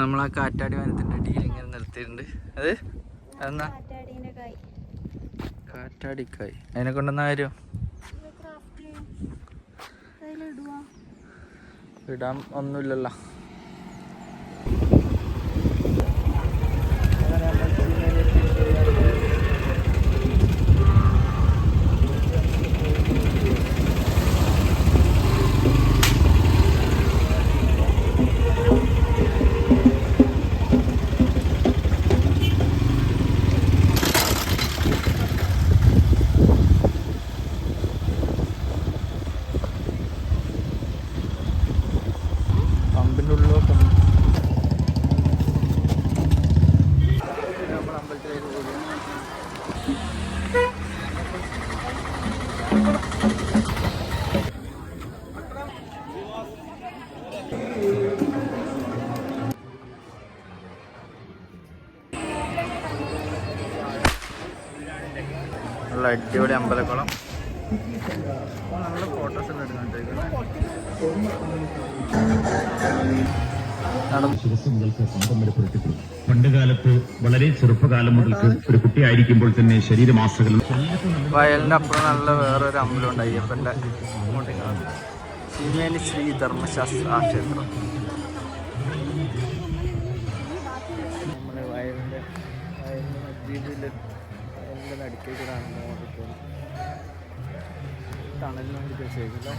നമ്മൾ ആ കാറ്റാടി വനത്തിന്റെ അടിയിൽ ഇങ്ങനെ നിർത്തിയിട്ടുണ്ട്. അത്? അതെന്നാ കാറ്റാടിക്കായി. അതിനെ കൊണ്ടെന്നാ കാര്യം? ഇടാൻ ഒന്നുമില്ലല്ലോ. നല്ല അടിപൊളി അമ്പലക്കുളം. നല്ല ഫോട്ടോസ് എല്ലാം എടുക്കുന്നുണ്ട് മുതൽക്ക് സ്വന്തം വരെ പുരട്ടിക്കൊടുക്കും പണ്ട് കാലത്ത് വളരെ ചെറുപ്പകാലം മുതൽക്ക് ഒരു കുട്ടിയായിരിക്കുമ്പോൾ തന്നെ ശരീരമാസകൾ വയലിനപ്പുറം അപ്പുറം നല്ല വേറൊരു അമ്പലം ഉണ്ട് അയ്യപ്പന്റെ കാണാം. ശ്രീ ധർമ്മശാസ്ത്ര ക്ഷേത്രം. നമ്മുടെ വയലിന്റെ വയലിന്റെ മസ്ജിദിൽ വയലിന്റെ നടുക്കേക്കാണ് അങ്ങോട്ട് തണലിന് വേണ്ടി വെച്ചേക്കില്ലേ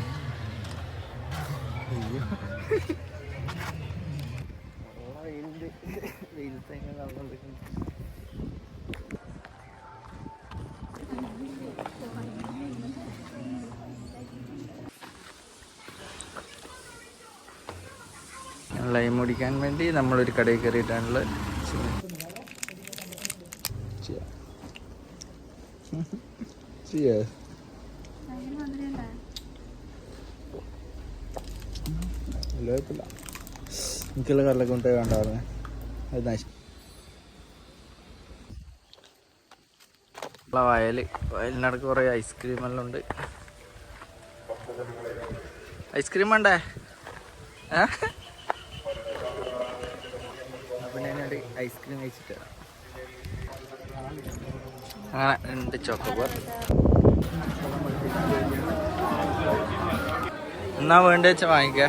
അയ്യോ. വെയിലിന്റെ വെയിലത്ത് എങ്ങനെ നടന്നുകൊണ്ടിരിക്കുന്നു ലൈം മുടിക്കാൻ വേണ്ടി നമ്മളൊരു കടയിൽ കയറിയിട്ടാണുള്ളത് കുഴപ്പമില്ല എനിക്കുള്ള കടലൊക്കെ കൊണ്ട് വേണ്ടായിരുന്നു അത് വയൽ വയലിനടക്ക് കുറേ ഐസ്ക്രീം എല്ലാം ഉണ്ട്. ഐസ്ക്രീം വേണ്ടേ? ഐസ്ക്രീം കഴിച്ചിട്ട്. അങ്ങനെ രണ്ട് ചോക്കോബർ എന്നാ വേണ്ട വാങ്ങിക്കൂടി വാങ്ങിക്ക?